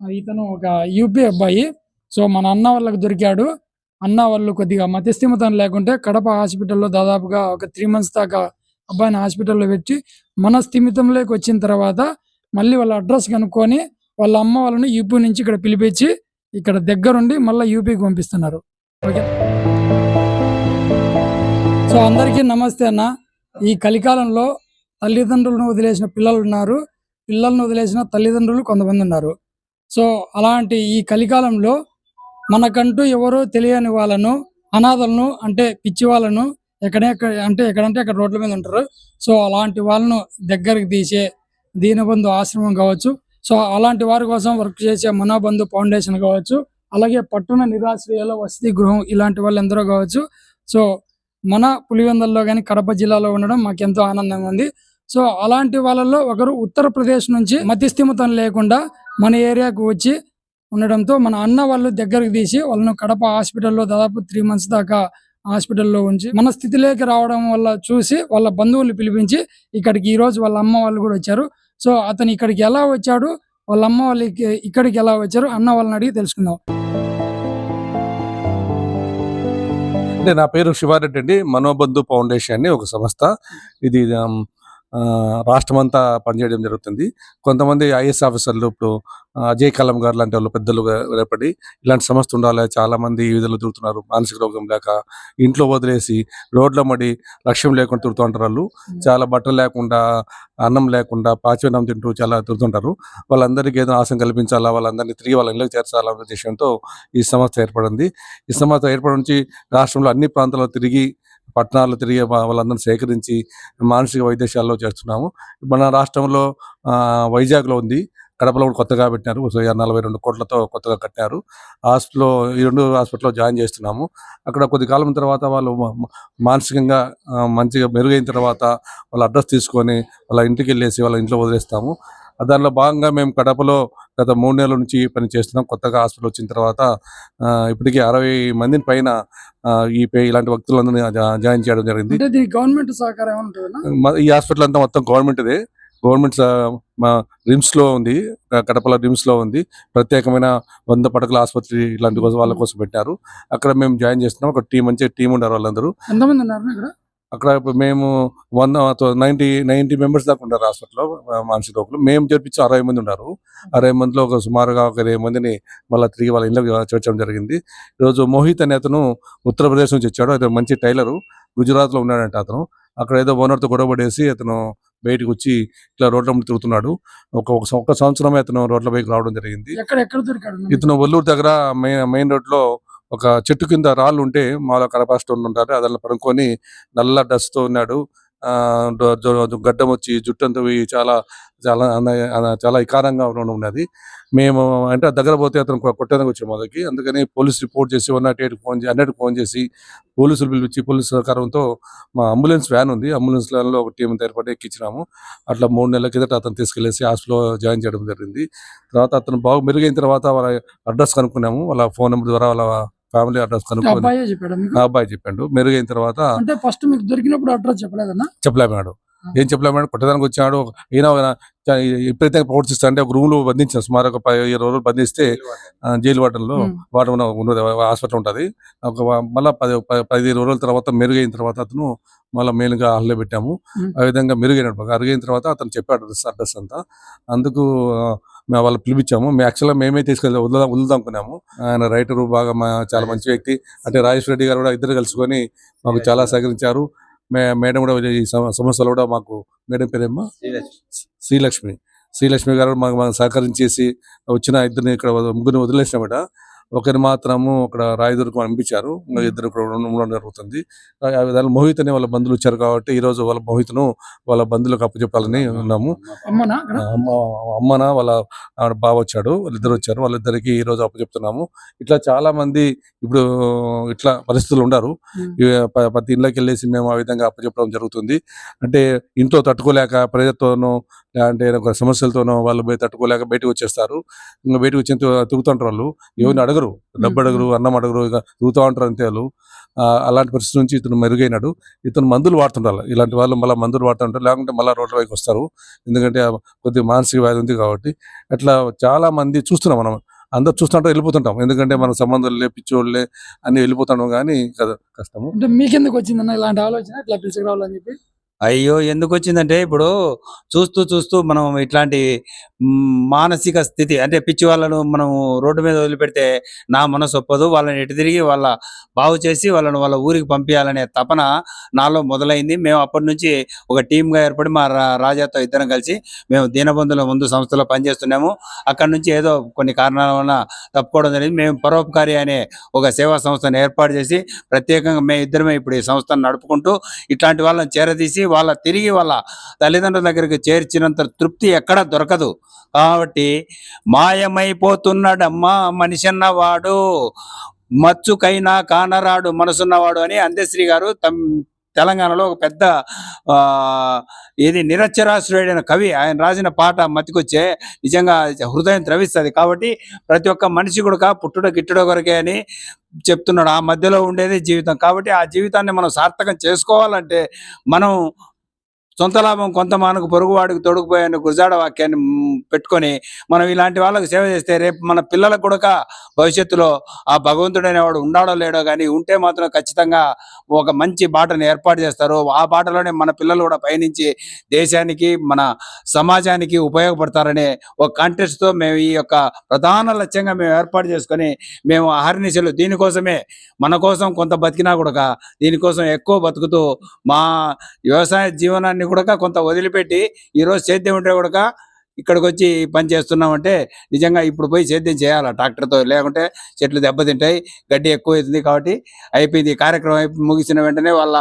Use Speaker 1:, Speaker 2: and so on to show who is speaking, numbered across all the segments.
Speaker 1: ఇతను ఒక యూపీ అబ్బాయి. సో మన అన్న వాళ్ళకి దొరికాడు. అన్న వాళ్ళు కొద్దిగా మతిస్థిమతం లేకుంటే కడప హాస్పిటల్లో దాదాపుగా ఒక త్రీ మంత్స్ దాకా అబ్బాయిని హాస్పిటల్లో పెట్టి మన స్థిమితంలోకి వచ్చిన తర్వాత మళ్ళీ వాళ్ళ అడ్రస్ కనుక్కొని వాళ్ళ అమ్మ వాళ్ళని యూపీ నుంచి ఇక్కడ పిలిపించి ఇక్కడ దగ్గరుండి మళ్ళీ యూపీకి పంపిస్తున్నారు. ఓకే. సో అందరికీ నమస్తే అన్న. ఈ కలికాలంలో తల్లిదండ్రులను వదిలేసిన పిల్లలు ఉన్నారు. పిల్లలను వదిలేసిన తల్లిదండ్రులు కొంతమంది ఉన్నారు. సో అలాంటి ఈ కలికాలంలో మనకంటూ ఎవరో తెలియని వాళ్ళను అనాథలను అంటే పిచ్చి వాళ్ళను ఎక్కడెక్కడ అంటే ఎక్కడంటే అక్కడ రోడ్ల మీద ఉంటారు. సో అలాంటి వాళ్ళను దగ్గరికి తీసే దీనబంధు ఆశ్రమం కావచ్చు. సో అలాంటి వారి కోసం వర్క్ చేసే మనోబంధు ఫౌండేషన్ కావచ్చు. అలాగే పట్టణ నిరాశ్రయాల వసతి గృహం ఇలాంటి వాళ్ళు ఎందరో కావచ్చు. సో మన పులివెందల్లో కానీ కడప జిల్లాలో ఉండడం మాకు ఎంతో ఆనందంగా ఉంది. సో అలాంటి వాళ్ళల్లో ఒకరు ఉత్తరప్రదేశ్ నుంచి మతిస్థిమతం లేకుండా మన ఏరియాకు వచ్చి ఉండడంతో మన అన్న వాళ్ళు దగ్గరకు తీసి వాళ్ళను కడప హాస్పిటల్లో దాదాపు త్రీ మంత్స్ దాకా హాస్పిటల్లో ఉంచి మన స్థితిలోకి రావడం వల్ల చూసి వాళ్ళ బంధువులు పిలిపించి ఇక్కడికి ఈ రోజు వాళ్ళ అమ్మ వాళ్ళు కూడా వచ్చారు. సో అతను ఇక్కడికి ఎలా వచ్చాడు? వాళ్ళ అమ్మ వాళ్ళకి ఇక్కడికి ఎలా వచ్చారు? అన్న వాళ్ళని అడిగి తెలుసుకుందాం.
Speaker 2: నా పేరు శివారెడ్డి అండి. మనోబంధు ఫౌండేషన్ అని ఒక సంస్థ. ఇది రాష్ట్రమంతా పనిచేయడం జరుగుతుంది. కొంతమంది ఐఎస్ ఆఫీసర్లు ఇప్పుడు అజయ్ కలం గారు లాంటి వాళ్ళు పెద్దలు రేపటి ఇలాంటి సంస్థ ఉండాలి చాలా మంది ఈ విధులు తిరుగుతున్నారు. మానసిక రోగం లేక ఇంట్లో వదిలేసి రోడ్ల మడి లక్ష్యం లేకుండా తిరుగుతూ ఉంటారు వాళ్ళు. చాలా బట్టలు లేకుండా అన్నం లేకుండా పాచివన్నం తింటూ చాలా తిరుగుతుంటారు. వాళ్ళందరికీ ఏదో ఆశం కల్పించాలా వాళ్ళందరినీ తిరిగి వాళ్ళ ఇళ్ళకి చేర్చాలన్న ఉద్దేశంతో ఈ సంస్థ ఏర్పడింది. ఈ సంస్థ ఏర్పడి నుంచి రాష్ట్రంలో అన్ని ప్రాంతాల్లో తిరిగి పట్టణాల్లో తిరిగి వా- వాళ్ళందరినీ సేకరించి మానసిక వైద్యశాలలో చేస్తున్నాము. మన రాష్ట్రంలో వైజాగ్లో ఉంది. కడపలో కూడా కొత్తగా పెట్టినారు. నలభై రెండు కోట్లతో కొత్తగా కట్టినారు. హాస్పిటల్లో ఈ రెండు హాస్పిటల్లో జాయిన్ చేస్తున్నాము. అక్కడ కొద్ది కాలం తర్వాత వాళ్ళు మానసికంగా మంచిగా మెరుగైన తర్వాత వాళ్ళ అడ్రస్ తీసుకొని వాళ్ళ ఇంటికి వెళ్ళేసి వాళ్ళ ఇంట్లో వదిలేస్తాము. దానిలో భాగంగా మేము కడపలో గత మూడు నెలల నుంచి పని చేస్తున్నాం. కొత్తగా హాస్పిటల్ వచ్చిన తర్వాత ఇప్పటికీ అరవై మందిని పైన ఈ పే- ఇలాంటి వ్యక్తులందరినీ జాయిన్ చేయడం జరిగింది.
Speaker 1: గవర్నమెంట్ సహకారం
Speaker 2: ఈ హాస్పిటల్ అంతా మొత్తం గవర్నమెంట్దే గవర్నమెంట్ మా రిమ్స్లో ఉంది. కడపలో రిమ్స్లో ఉంది. ప్రత్యేకమైన వంద పడకల ఆసుపత్రి ఇలాంటి వాళ్ళ కోసం పెట్టారు. అక్కడ మేము జాయిన్ చేస్తున్నాం. ఒక టీం మంచి టీం ఉన్నారు వాళ్ళందరూ.
Speaker 1: ఎంతమంది ఉన్నారు ఇక్కడ?
Speaker 2: అక్కడ మేము వంద నైన్టీ నైన్టీ మెంబర్స్ దాకా ఉన్నారు హాస్పిటల్లో మానసిక రోగులు మేము చేర్పించి అరవై మంది ఉన్నారు. అరవై మందిలో ఒక సుమారుగా ఒక ఇరవై మందిని మళ్ళీ తిరిగి వాళ్ళ ఇళ్ళకి చేర్చడం జరిగింది. ఈరోజు మోహిత్ అనే అతను ఉత్తరప్రదేశ్ నుంచి వచ్చాడు. అతను మంచి టైలరు. గుజరాత్లో ఉన్నాడంట అతను. అక్కడ ఏదో ఓనర్తో గొడవ పడేసి అతను బయటకు వచ్చి ఇట్లా రోడ్ల మీద తిరుగుతున్నాడు. ఒక ఒక సంవత్సరమే అతను రోడ్ల పైకి రావడం జరిగింది. ఇతను ఒల్లూరు దగ్గర మెయిన్ మెయిన్ రోడ్లో ఒక చెట్టు కింద రాళ్ళు ఉంటే మాలో కరపాస్టోన్ ఉంటారు అదల్ని పడుకొని నల్ల డస్ట్తో ఉన్నాడు. ఆ గడ్డం వచ్చి జుట్టు అంతా పోయి చాలా చాలా చాలా వికారంగా ఉన్నది. మేము అంటే దగ్గర పోతే అతను కొట్టడానికి వచ్చాము మొదటికి అందుకని పోలీస్ రిపోర్ట్ చేసి వన్ నాట్ ఎయిట్ ఫోన్ చేసి ఫోన్ చేసి పోలీసులు పిలిపించి పోలీసు సహకారంతో మా అంబులెన్స్ వ్యాన్ ఉంది. అంబులెన్స్ వ్యాన్లో ఒక టీం ఏర్పాటు ఎక్కించినాము అట్లా మూడు నెలల కిందట అతను తీసుకెళ్ళేసి హాస్పిటల్లో జాయిన్ చేయడం జరిగింది. తర్వాత అతను బాగా మెరుగైన తర్వాత వాళ్ళ అడ్రస్ కనుక్కున్నాము. వాళ్ళ ఫోన్ నెంబర్ ద్వారా వాళ్ళ ఫ్యామిలీ అడ్రస్ కనుక్కొని
Speaker 1: అబ్బాయే చెప్పాడు
Speaker 2: మెరుగైన తర్వాత
Speaker 1: అంటే ఫస్ట్ మీకు దొరికినప్పుడు అడ్రస్ చెప్పలేదన్నా?
Speaker 2: చెప్పలేమన్నాడు ఏం చెప్పలేమన్నాడు కొట్టడానికి వచ్చాడు. ఈయన ఎప్పుడైతే ప్రవర్తిస్తా అంటే ఒక రూమ్లో బంధించాం సుమారు ఒక ఇరవై రోజులు బంధిస్తే జైలు వాటంలో. వాటర్ ఉన్న- ఉన్నది. హాస్పిటల్ ఉంటుంది. ఒక మళ్ళా పది ప- పది ఇరవై రోజుల తర్వాత మెరుగైన తర్వాత అతను మళ్ళీ మేలుగా హాల్లో పెట్టాము. ఆ విధంగా మెరుగైనాడు బాగా అరిగిన తర్వాత అతను చెప్పాడు అడ్రస్ అడ్రస్ అంతా. అందుకు మేము వాళ్ళు పిలిపించాము. మేము యాక్చువల్గా మేమే తీసుకెళ్ళి వదులుదాం వదులుదాం అనుకున్నాము ఆయన రైటరు బాగా మా చాలా మంచి వ్యక్తి. అంటే రాజేశ్వర రెడ్డి గారు కూడా ఇద్దరు కలుసుకొని మాకు చాలా సహకరించారు. మే మేడం కూడా ఈ సమ- సమస్యలు కూడా మాకు మేడం పేరేమ్మా? శ్రీలక్ష్మి. శ్రీలక్ష్మి. గారు మాకు మాకు సహకరించేసి వచ్చిన ఇద్దరిని ఇక్కడ ముగ్గురిని వదిలేసినామట. ఒకరిని మాత్రము అక్కడ రాయదుర్గం పంపించారు. ఇంకా ఇద్దరు ఇక్కడ ఉండ- ఉండడం జరుగుతుంది. ఆ మోహిత్ అనే వాళ్ళ బంధువులు వచ్చారు కాబట్టి ఈ రోజు వాళ్ళ మోహిత్ను వాళ్ళ బంధువులకు అప్పచెప్పాలని ఉన్నాము.
Speaker 1: అమ్మనా
Speaker 2: వాళ్ళ బావ వచ్చాడు. వాళ్ళిద్దరు వచ్చారు. వాళ్ళిద్దరికి ఈ రోజు అప్పచెప్తున్నాము. ఇట్లా చాలా మంది ఇప్పుడు ఇట్లా పరిస్థితులు ప- ప్రతి ఇళ్ళకి వెళ్ళేసి మేము ఆ విధంగా అప్పచెప్పడం జరుగుతుంది. అంటే ఇంట్లో తట్టుకోలేక ప్రజలతోనూ లేదంటే ఒక సమస్యలతోనో వాళ్ళు తట్టుకోలేక బయటకు వచ్చేస్తారు. ఇంకా బయటకు వచ్చి తిరుగుతుంటారు వాళ్ళు. ఎవరిని అడగరు. డబ్బు అడగరు అన్నం అడగరు ఇక తిరుగుతూ ఉంటారు అంతే వాళ్ళు. అలాంటి పరిస్థితి నుంచి ఇతను మెరుగైనాడు. ఇతను మందులు వాడుతుండాలి. ఇలాంటి వాళ్ళు మళ్ళీ మందులు వాడుతుంటారు. లేకుంటే మళ్ళీ రోడ్ల వైపు వస్తారు. ఎందుకంటే కొద్దిగా మానసిక వ్యాధి ఉంది కాబట్టి. అట్లా చాలా మంది చూస్తున్నాం మనం. అందరు చూస్తుంటే వెళ్ళిపోతుంటాం. ఎందుకంటే మన సంబంధాలు పిచ్చోళ్ళే అన్ని వెళ్ళిపోతాం కానీ కదా కష్టము.
Speaker 1: అంటే మీకెందుకు వచ్చిందన్న ఇలాంటి ఆలోచన? ఇట్లా పిలుచుకురావాలని చెప్పి?
Speaker 3: అయ్యో! ఎందుకు వచ్చిందంటే ఇప్పుడు చూస్తూ చూస్తూ మనం ఇట్లాంటి మానసిక స్థితి అంటే పిచ్చి వాళ్ళను మనం రోడ్డు మీద వదిలిపెడితే నా మనసు ఒప్పదు వాళ్ళని ఎటు తిరిగి వాళ్ళ బాగు చేసి వాళ్ళని వాళ్ళ ఊరికి పంపించాలనే తపన నాలో మొదలైంది. మేము అప్పటి నుంచి ఒక టీమ్గా ఏర్పడి మా రాజాతో ఇద్దరం కలిసి మేము దీనబంధుల ముందు సంస్థలో పనిచేస్తున్నాము. అక్కడ నుంచి ఏదో కొన్ని కారణాల వలన తప్పుకోవడం జరిగింది. మేము పరోపకారి అనే ఒక సేవా సంస్థను ఏర్పాటు చేసి ప్రత్యేకంగా మేము ఇద్దరమే ఇప్పుడు ఈ సంస్థను నడుపుకుంటూ ఇట్లాంటి వాళ్ళని చేరదీసి వాళ్ళ తిరిగి వాళ్ళ తల్లిదండ్రుల దగ్గరికి చేర్చినంత తృప్తి ఎక్కడ దొరకదు. కాబట్టి మాయమైపోతున్నాడమ్మా మనిషి అన్నవాడు మచ్చుకైనా కానరాడు మనసున్నవాడు అని అందశ్రీ గారు తమ్ తెలంగాణలో ఒక పెద్ద ఆ ఇది నిరక్షరాశ్రయుడైన కవి. ఆయన రాసిన పాట మతికొచ్చే నిజంగా హృదయం ద్రవిస్తుంది. కాబట్టి ప్రతి ఒక్క మనిషి కూడా పుట్టుడ గిట్టుడ కొరకే అని చెప్తున్నాడు. ఆ మధ్యలో ఉండేది జీవితం. కాబట్టి ఆ జీవితాన్ని మనం సార్థకం చేసుకోవాలంటే మనం సొంత లాభం కొంత మనకు పొరుగువాడికి తొడుగుపోయే గురజాడ వాక్యాన్ని పెట్టుకొని మనం ఇలాంటి వాళ్ళకి సేవ చేస్తే రేపు మన పిల్లలకు కూడా భవిష్యత్తులో ఆ భగవంతుడు అనేవాడు ఉన్నాడో లేడో కానీ ఉంటే మాత్రం ఖచ్చితంగా ఒక మంచి బాటను ఏర్పాటు చేస్తారు ఆ బాటలోనే మన పిల్లలు కూడా పయనించి దేశానికి మన సమాజానికి ఉపయోగపడతారనే ఒక కాంటెస్ట్తో మేము ఈ యొక్క ప్రధాన లక్ష్యంగా మేము ఏర్పాటు చేసుకొని మేము అహర్నిశలు దీనికోసమే మన కోసం కొంత బతికినా కూడా దీనికోసం ఎక్కువ బతుకుతూ మా వ్యవసాయ జీవనాన్ని కూడా కొంత వదిలిపెట్టి ఈరోజు సేద్యం ఉంటే కూడా ఇక్కడికి వచ్చి పని చేస్తున్నామంటే నిజంగా ఇప్పుడు పోయి సేద్యం చేయాలి ట్రాక్టర్తో? లేకుంటే చెట్లు దెబ్బతింటాయి గడ్డి ఎక్కువ అవుతుంది కాబట్టి అయిపోయింది. కార్యక్రమం అయిపోయి ముగిసిన వెంటనే వాళ్ళ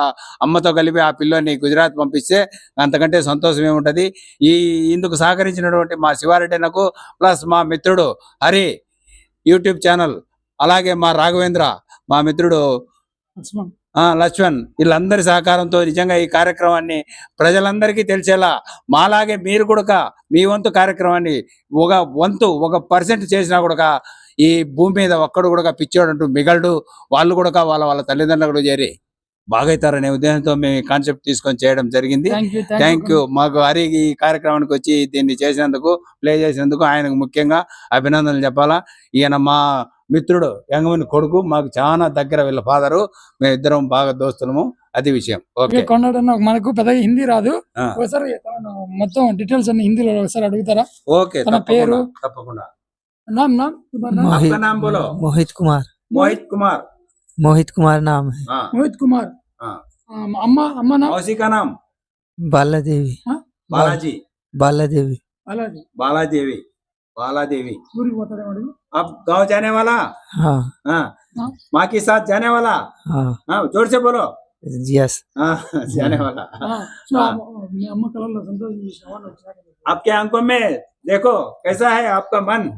Speaker 3: అమ్మతో కలిపి ఆ పిల్లోని గుజరాత్ పంపిస్తే అంతకంటే సంతోషం ఏముంటుంది? ఈ ఇందుకు సహకరించినటువంటి మా శివారెడ్డి నాకు ప్లస్ మా మిత్రుడు హరి యూట్యూబ్ ఛానల్ అలాగే మా రాఘవేంద్ర మా మిత్రుడు
Speaker 1: లక్ష్మణ్
Speaker 3: వీళ్ళందరి సహకారంతో నిజంగా ఈ కార్యక్రమాన్ని ప్రజలందరికీ తెలిసేలా మాలాగే మీరు కూడా మీ వంతు కార్యక్రమాన్ని ఒక వంతు ఒక పర్సెంట్ చేసినా కూడా ఈ భూమి మీద ఒక్కడు కూడా పిచ్చోడు అంటూ మిగలడు వాళ్ళు కూడా వాళ్ళ వాళ్ళ తల్లిదండ్రులు కూడా చేరి బాగైతారనే ఉద్దేశంతో మేము ఈ కాన్సెప్ట్ తీసుకొని చేయడం జరిగింది.
Speaker 1: థ్యాంక్ యూ
Speaker 3: థ్యాంక్ యూ మాకు హరి ఈ కార్యక్రమానికి వచ్చి దీన్ని చేసినందుకు ప్లే చేసినందుకు ఆయనకు ముఖ్యంగా అభినందనలు చెప్పాలా. ఈయన మా మిత్రుడు యంగమని కొడుకు మాకు చాలా దగ్గర వీళ్ళ ఫాదరు మేము ఇద్దరం బాగా దోస్తులము అది విషయం ఓకే
Speaker 1: కొన్నాడన్న మనకు పెద్దగా హిందీ రాదు
Speaker 3: ఆ.
Speaker 1: ఒకసారి తను మొత్తం డీటెయిల్స్ అన్ని హిందీలో ఒకసారి అడుగుతారా
Speaker 3: ఓకే
Speaker 1: తన
Speaker 3: తప్పకుండా,
Speaker 1: పేరు?
Speaker 3: తప్పకుండా
Speaker 1: నామ్ నామ్ तुम्हारा नाम?
Speaker 3: आपका नाम बोलो।
Speaker 4: मोहित कुमार
Speaker 3: మోహిత్ కుమార్
Speaker 4: मोहित कुमार नाम है
Speaker 3: हाँ,
Speaker 1: मोहित कुमार
Speaker 3: हाँ।
Speaker 1: ఆ, అమ్మ అమ్మ నామ్
Speaker 3: मौसी का नाम
Speaker 4: बाला देवी
Speaker 3: बालाजी
Speaker 4: बाला देवी
Speaker 1: అలాగే
Speaker 3: बाला देवी बाला देवी आप गाँव जाने वाला
Speaker 4: हाँ।
Speaker 3: माँ के साथ जाने वाला
Speaker 4: हाँ
Speaker 3: हाँ ज़ोर से बोलो
Speaker 4: यस
Speaker 3: हाँ जाने वाला आपके अंकों में देखो कैसा है आपका मन?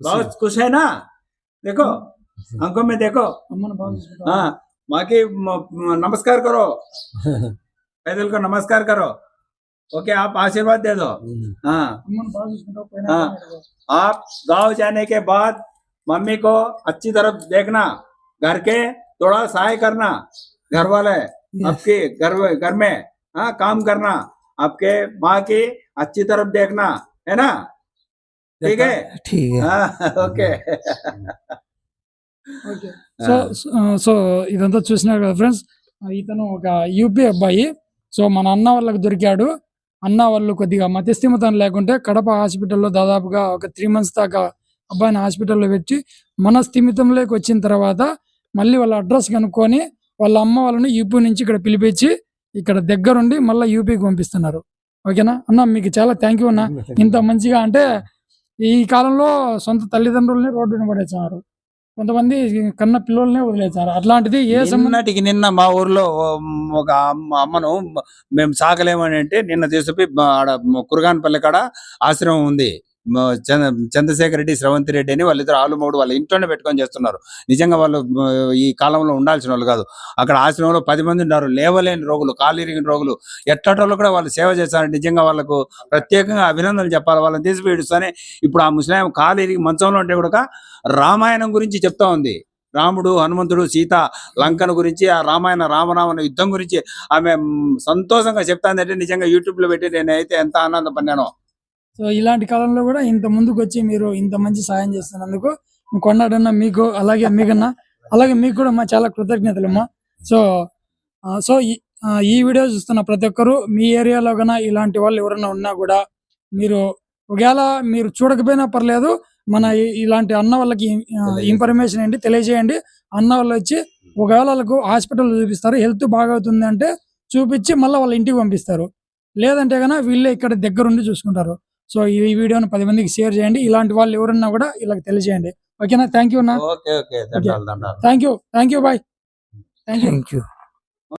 Speaker 3: बहुत खुश। है ना? देखो अंकों में देखो। हाँ माँ की नमस्कार करो। पैदल को नमस्कार करो। ओके आप आशीर्वाद दे दो हाँ
Speaker 1: అమ్మను బాగా చూసుకుంటావు పోయినా
Speaker 3: ఆ.
Speaker 1: అడుగు.
Speaker 3: आप गांव जाने के बाद मम्मी को अच्छी तरफ देखना घर के थोड़ा सहाय करना घर वाले आपके घर घर में हाँ काम करना आपके माँ की अच्छी तरफ देखना है ना ठीक है
Speaker 4: ठीक है
Speaker 3: हाँ ओके
Speaker 1: ఓకే సో సో ఇదంతా చూసినారు కదా ఫ్రెండ్స్ ఇతను ఒక యూపీ అబ్బాయి సో మన అన్న వాళ్ళకి దొరికాడు అన్న వాళ్ళు కొద్దిగా మతిస్థిమతం లేకుంటే కడప హాస్పిటల్లో దాదాపుగా ఒక త్రీ మంత్స్ దాకా అబ్బాయిని హాస్పిటల్లో పెట్టి మన స్థిమితంలోకి వచ్చిన తర్వాత మళ్ళీ వాళ్ళ అడ్రస్ కనుక్కొని వాళ్ళ అమ్మ వాళ్ళని యూపీ నుంచి ఇక్కడ పిలిపించి ఇక్కడ దగ్గరుండి మళ్ళీ యూపీకి పంపిస్తున్నారు. ఓకేనా? అన్న మీకు చాలా థ్యాంక్ యూ అన్న. ఇంత మంచిగా అంటే ఈ కాలంలో సొంత తల్లిదండ్రుల్ని రోడ్డున పడేస్తున్నారు. కొంతమంది కన్న పిల్లల్నే వదిలేశారు. అట్లాంటిది ఏ సంబంధం
Speaker 3: నిన్న మా ఊర్లో ఒక అమ్మను మేము సాగలేమని అంటే నిన్న తీసుకుపోయి ఆడ కురగానపల్లి కాడ ఆశ్రమం ఉంది. చంద్రశేఖర్ రెడ్డి శ్రవంతి రెడ్డి అని వాళ్ళిద్దరు ఆలుమూడు వాళ్ళ ఇంట్లోనే పెట్టుకొని చేస్తున్నారు. నిజంగా వాళ్ళు ఈ కాలంలో ఉండాల్సిన వాళ్ళు కాదు. అక్కడ ఆశ్రమంలో పది మంది ఉన్నారు. లేవలేని రోగులు కాలిరిగిన రోగులు. ఎట్టటోళ్ళు కూడా వాళ్ళు సేవ చేస్తారు. నిజంగా వాళ్ళకు ప్రత్యేకంగా అభినందనలు చెప్పాలి. వాళ్ళని తీసి పీడిస్తానే ఇప్పుడు ఆ ముస్లిం కాలిరిగి మంచంలో ఉంటే కూడా రామాయణం గురించి చెప్తా ఉంది. రాముడు హనుమంతుడు సీత లంకను గురించి ఆ రామాయణ రామరావణ యుద్ధం గురించి ఆమె సంతోషంగా చెప్తాందంటే నిజంగా యూట్యూబ్లో పెట్టి నేనైతే ఎంత ఆనందపడినానో.
Speaker 1: సో ఇలాంటి కాలంలో కూడా ఇంత ముందుకు వచ్చి మీరు ఇంత మంచి సాయం చేస్తున్నందుకు కొన్నాడన్న మీకు అలాగే మీకన్నా అలాగే మీకు కూడా మా చాలా కృతజ్ఞతలు అమ్మా సో సో ఈ- వీడియో చూస్తున్న ప్రతి ఒక్కరు మీ ఏరియాలో కన్నా ఇలాంటి వాళ్ళు ఎవరైనా ఉన్నా కూడా మీరు ఒకవేళ మీరు చూడకపోయినా పర్లేదు మన ఇలాంటి అన్న వాళ్ళకి ఇన్ఫర్మేషన్ ఏంటి తెలియజేయండి. అన్న వాళ్ళు వచ్చి ఒకవేళ వాళ్ళకు హాస్పిటల్ చూపిస్తారు హెల్త్ బాగవుతుంది అంటే చూపించి మళ్ళీ వాళ్ళ ఇంటికి పంపిస్తారు. లేదంటే కనుక వీళ్ళే ఇక్కడ దగ్గరుండి చూసుకుంటారు. సో ఈ వీడియోని పది మందికి షేర్ చేయండి. ఇలాంటి వాళ్ళు ఎవరన్నా కూడా ఇలా తెలియజేయండి. ఓకేనా? థ్యాంక్ యూ అన్న thank you thank you bye. Thank you
Speaker 4: thank you